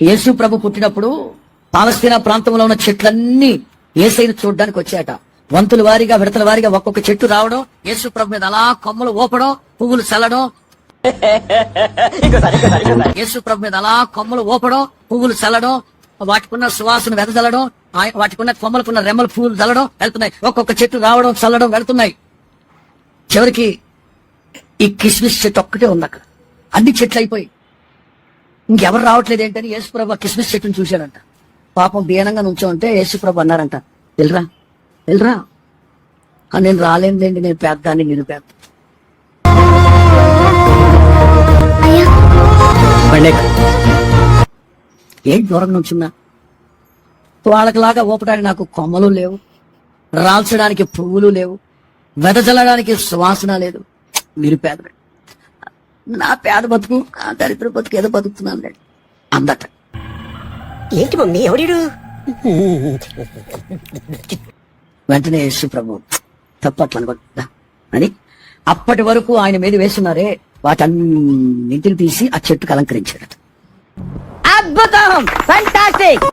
యేసు ప్రభు పుట్టినప్పుడు పాలస్తీనా ప్రాంతంలో ఉన్న చెట్లన్నీ ఏసైని చూడడానికి వచ్చాయట. వంతుల వారిగా విడతల వారిగా ఒక్కొక్క చెట్టు రావడం యేసు ప్రభు మీద అలా కొమ్మలు ఊపడం పువ్వులు చల్లడం. యేసు ప్రభు మీద అలా కొమ్మలు ఊపడం పువ్వులు చల్లడం వాటికున్న సువాసన వెదజల్లడం వాటికున్న కొమ్మలకున్న రెమ్మల పువ్వులు చల్లడం వెళ్తున్నాయి. ఒక్కొక్క చెట్టు రావడం చల్లడం వెళ్తున్నాయి. చివరికి ఈ కిస్మిస్ చెట్టు ఒక్కటే ఉంది అక్కడ. అన్ని చెట్లు అయిపోయి ఇంకెవరు రావట్లేదు ఏంటని యేసుప్రభు కిస్మిస్ చెట్టును చూశాడంట పాపం దీనంగా నుంచో ఉంటే యేసుప్రభు అన్నారంట. వెళ్ళరా వెళ్ళరా "ఆ, నేను రాలేనులేండి నేను పేద్దాన్ని నేను పేద ఏంటి దూరం నుంచున్నా? వాళ్ళకిలాగా ఊపడానికి నాకు కొమ్మలు లేవు. రాల్చడానికి పువ్వులు లేవు. వెదజల్లడానికి సువాసన లేదు. మీరు పేద నా పేద బతుకు నా దరిద్ర బతుకు ఏదో బతుకుతున్నాను లేండి అందట. ఏంటి మమ్మీ ఎవడీడు? వెంటనే యేసు ప్రభు తప్పట్లు అనుకుంటా అని అప్పటి వరకు ఆయన మీద వేస్తున్నారే వాటన్నింటిని తీసి ఆ చెట్టుకు అలంకరించాడట అద్భుతం! ఫంటాస్టిక్